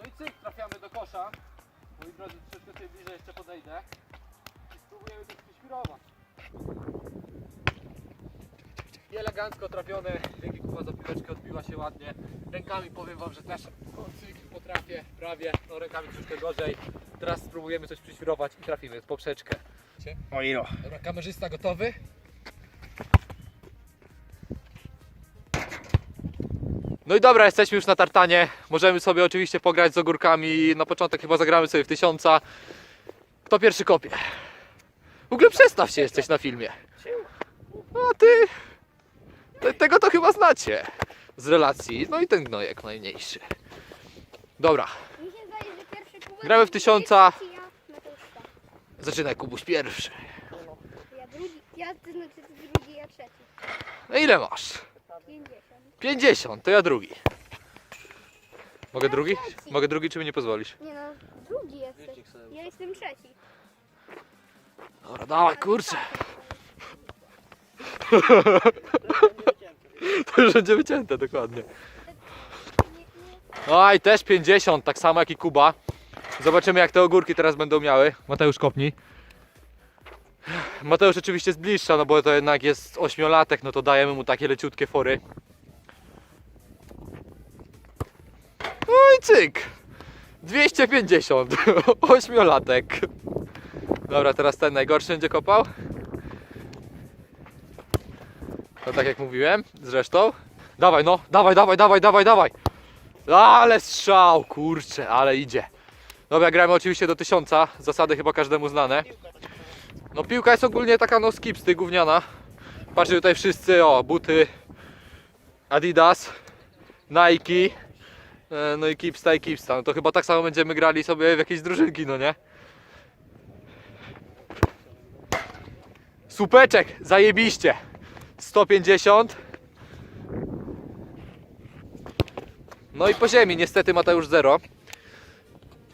No i cyk, trafiamy do kosza. Moi drodzy, troszeczkę sobie bliżej jeszcze podejdę. I spróbujemy to przyświrować. I elegancko trafione. Dzięki kupa za piłeczkę odbiła się ładnie. Rękami powiem wam, że też o, cyk, potrafię prawie. No rękami troszkę gorzej. Teraz spróbujemy coś przyświrować i trafimy w poprzeczkę. O ilo. Dobra, kamerzysta gotowy? No i dobra, jesteśmy już na tartanie. Możemy sobie oczywiście pograć z ogórkami. Na początek chyba zagramy sobie w tysiąca. Kto pierwszy kopie? W ogóle przestaw się, jesteś na filmie. No a ty... te- Tego to chyba znacie. Z relacji. No i ten gnojek najmniejszy. Dobra, Mi się zdaje, że pierwszy kubek... Gramy w tysiąca. Zaczynaj Kubuś pierwszy. ja drugi, ja to znaczy drugi, ja trzeci. No ile masz? 50. 50, to ja drugi. Mogę drugi? Mogę drugi, czy mi nie pozwolisz? Nie no, drugi jesteś. Ja jestem trzeci. Dobra, dawaj, kurczę. To już będzie wycięte, dokładnie. Oj, też 50, tak samo jak i Kuba. Zobaczymy jak te ogórki teraz będą miały. Mateusz kopnij. Mateusz oczywiście z bliższa, no bo to jednak jest ośmiolatek, no to dajemy mu takie leciutkie fory. Cyk. 250. Ośmiolatek. Dobra, teraz ten najgorszy będzie kopał. No tak jak mówiłem, zresztą. Dawaj no, dawaj, dawaj, dawaj, dawaj, dawaj. Ale strzał, kurczę, ale idzie. Dobra, gramy oczywiście do tysiąca. Zasady chyba każdemu znane. No piłka jest ogólnie taka no skipsty, gówniana. Patrzcie tutaj wszyscy, o, buty Adidas, Nike, no i kipsta i kipsta. No to chyba tak samo będziemy grali sobie w jakieś drużynki, no nie? Słupeczek, zajebiście. 150. No i po ziemi, niestety Mateusz 0.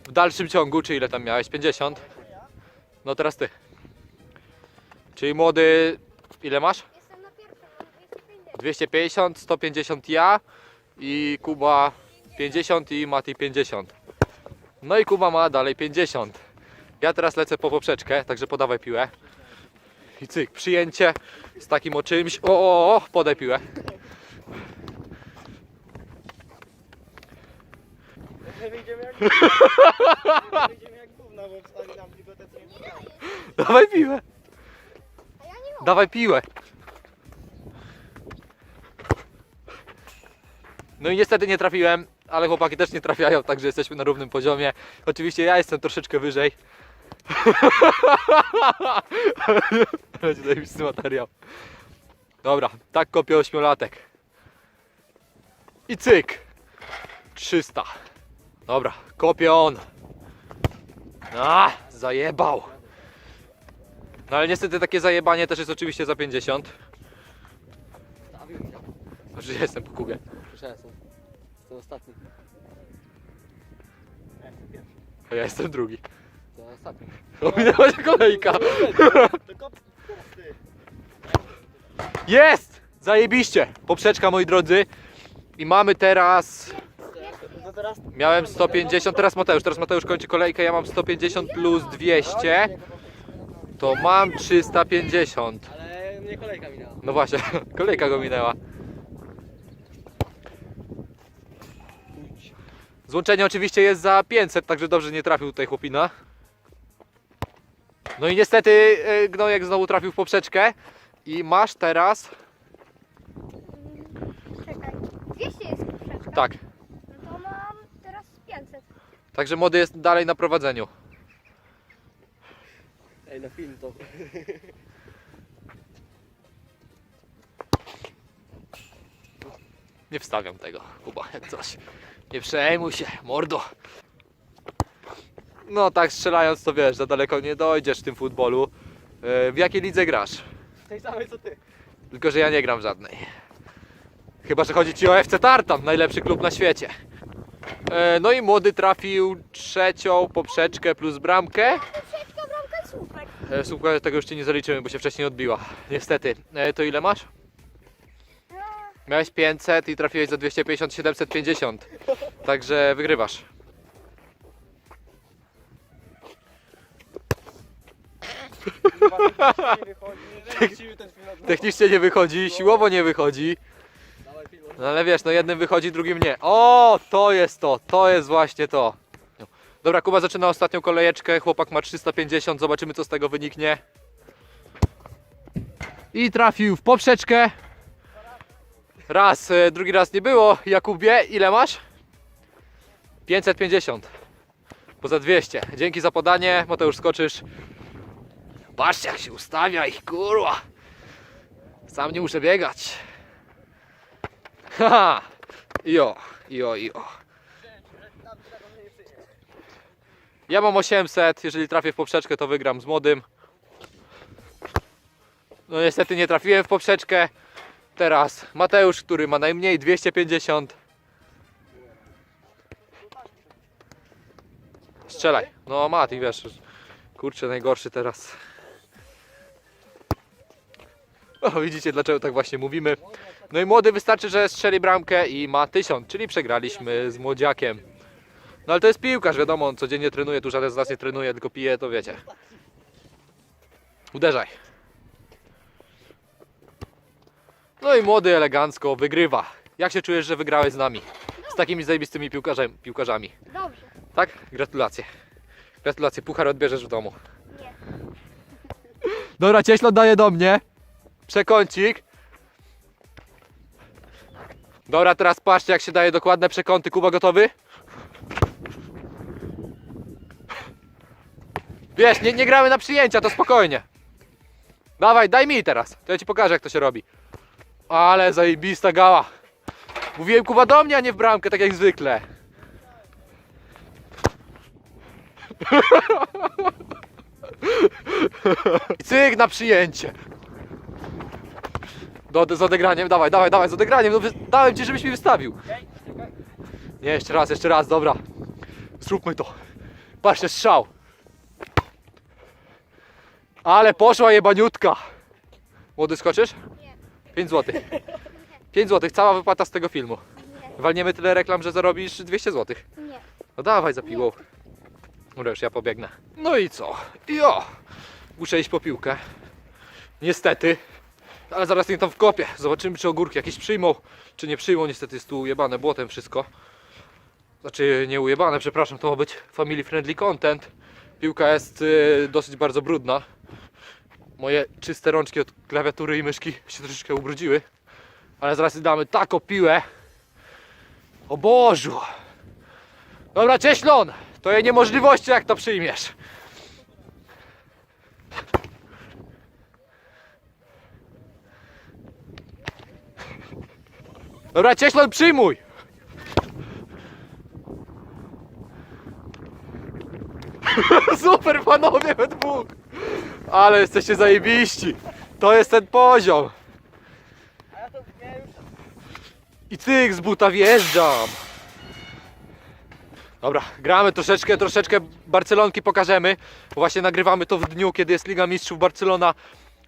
W dalszym ciągu, czy ile tam miałeś? 50. No teraz ty. Czyli młody, ile masz? Jestem na pierwszym, mam 250. 250, 150 ja i Kuba 50 i Mati 50. No i Kuba ma dalej 50. Ja teraz lecę po poprzeczkę, także podawaj piłę. I cyk, przyjęcie z takim o czymś. O, o, o, podaj piłę. Wyjdziemy jak jak gówno, bo wstali nam potrafią. Dawaj piłę. Dawaj piłę. No i niestety nie trafiłem, ale chłopaki też nie trafiają, także jesteśmy na równym poziomie. Oczywiście ja jestem troszeczkę wyżej. Będzie zajebisty materiał. Dobra, tak kopię ośmiolatek. I cyk. 300. Dobra, kopię on. A, zajebał. No ale niestety takie zajebanie też jest oczywiście za 50. Że ja jestem po kubie. Słyszałem, Jestem ostatni. Ja jestem pierwszy. A ja jestem drugi. To ostatni. Ominęła się kolejka. Tylko teraz ty. Jest! Zajebiście! Poprzeczka moi drodzy. I mamy teraz... No teraz... Miałem 150, teraz Mateusz. Teraz Mateusz kończy kolejkę. Ja mam 150 plus 200. To mam 350. Ale mnie kolejka minęła. No właśnie, kolejka go minęła. Złączenie oczywiście jest za 500, także dobrze nie trafił tutaj chłopina. No i niestety e, Gnojek znowu trafił w poprzeczkę. I masz teraz... Czekaj. 200 jest poprzeczka. Tak, No to mam teraz 500. także młody jest dalej na prowadzeniu. Ej, na film to. Nie wstawiam tego, Kuba, jak coś. Nie przejmuj się, mordo. No tak strzelając to wiesz, za daleko nie dojdziesz w tym futbolu. E, W jakiej lidze grasz? Tej samej co ty. Tylko, że ja nie gram w żadnej. Chyba, że chodzi ci o FC Tartan, najlepszy klub na świecie. E, No i młody trafił trzecią poprzeczkę plus bramkę. Poprzeczka, bramka i słupek. E, Słuchaj, tego już ci nie zaliczymy, bo się wcześniej odbiła. Niestety. To ile masz? Miałeś 500 i trafiłeś za 250, 750. Także wygrywasz. Technicznie nie wychodzi, siłowo nie wychodzi. No ale wiesz, no jednym wychodzi, drugim nie. O, to jest to, to jest właśnie to. Dobra, Kuba zaczyna ostatnią kolejeczkę, chłopak ma 350, zobaczymy co z tego wyniknie. I trafił w poprzeczkę. Raz, e, drugi raz nie było. Jakubie, ile masz? 550. Poza 200. Dzięki za podanie, Mateusz skoczysz. Patrzcie jak się ustawia ich, kurwa. Sam nie muszę biegać. Haha! Jo, jo, jo. Ja mam 800, jeżeli trafię w poprzeczkę to wygram z młodym. No niestety nie trafiłem w poprzeczkę. Teraz Mateusz, który ma najmniej 250. Strzelaj. No Mati, wiesz, kurczę najgorszy teraz. O, widzicie dlaczego tak właśnie mówimy. No i młody wystarczy, że strzeli bramkę i ma 1000, czyli przegraliśmy z młodziakiem. No ale to jest piłkarz, wiadomo, on codziennie trenuje, tu żaden z nas nie trenuje, tylko pije, to wiecie. Uderzaj. No i młody elegancko wygrywa. Jak się czujesz, że wygrałeś z nami? Z takimi zajebistymi piłkarzem, piłkarzami. Dobrze. Tak? Gratulacje. Gratulacje, puchar odbierzesz w domu. Nie. Dobra, cieślo daje do mnie. Przekącik. Dobra, teraz patrzcie jak się daje dokładne przekąty. Kuba gotowy? Wiesz, nie, nie gramy na przyjęcia, to spokojnie. Dawaj, daj mi teraz. To ja ci pokażę jak to się robi. Ale zajebista gała. Mówiłem Kuba do mnie, a nie w bramkę, tak jak zwykle. I cyk na przyjęcie. Do, z odegraniem, dawaj, dawaj, dawaj, z odegraniem. No, dałem ci, żebyś mi wystawił. Nie, jeszcze raz, jeszcze raz, dobra. Zróbmy to. Patrzcie, strzał. Ale poszła jebaniutka. Młody skoczysz? Nie. 5 zł. 5 zł, cała wypłata z tego filmu. Nie. Walniemy tyle reklam, że zarobisz 200 zł. Nie. No dawaj za piłą. Dobra, już ja pobiegnę. No i co? Jo! Muszę iść po piłkę. Niestety. Ale zaraz nie tam wkopię. Zobaczymy, czy ogórki jakieś przyjmą, czy nie przyjmą. Niestety jest tu ujebane błotem wszystko. Znaczy, nie ujebane, przepraszam, to ma być family friendly content. Piłka jest y, dosyć bardzo brudna. Moje czyste rączki od klawiatury i myszki się troszeczkę ubrudziły. Ale zaraz damy taką piłę. O Bożu! Dobra, Cieślon! To je niemożliwości, jak to przyjmiesz. Dobra, Cieślon, przyjmuj! Super, panowie, we! Ale jesteście zajebiści! To jest ten poziom! I cyk, z buta wjeżdżam. Dobra, gramy troszeczkę, troszeczkę Barcelonki pokażemy. Właśnie nagrywamy to w dniu, kiedy jest Liga Mistrzów Barcelona.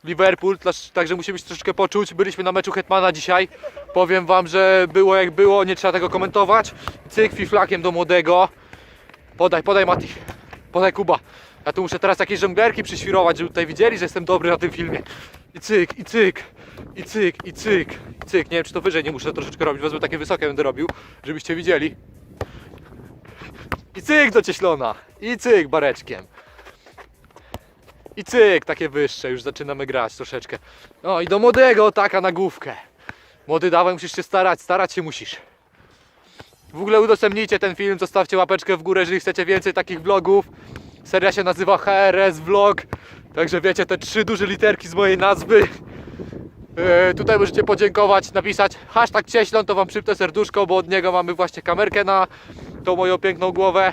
Liverpool, także musimy się troszeczkę poczuć. Byliśmy na meczu Hetmana dzisiaj. Powiem wam, że było jak było, nie trzeba tego komentować. Cyk, fiflakiem do młodego. Podaj, podaj Mati. Podaj Kuba. Ja tu muszę teraz jakieś żonglerki przyświrować, żeby tutaj widzieli, że jestem dobry na tym filmie. I cyk, i cyk, i cyk, i cyk, i cyk. Nie wiem, czy to wyżej nie muszę troszeczkę robić, wezmę takie wysokie będę robił, żebyście widzieli. I cyk do cieślona. I cyk bareczkiem. I cyk, takie wyższe, już zaczynamy grać troszeczkę. No i do młodego taka na główkę. Młody dawaj, musisz się starać, starać się musisz. W ogóle udostępnijcie ten film, zostawcie łapeczkę w górę, jeżeli chcecie więcej takich vlogów. Seria się nazywa HRS Vlog, także wiecie te trzy duże literki z mojej nazwy. E, tutaj możecie podziękować, napisać hashtag cieślon, to wam przypnę serduszko, bo od niego mamy właśnie kamerkę na tą moją piękną głowę.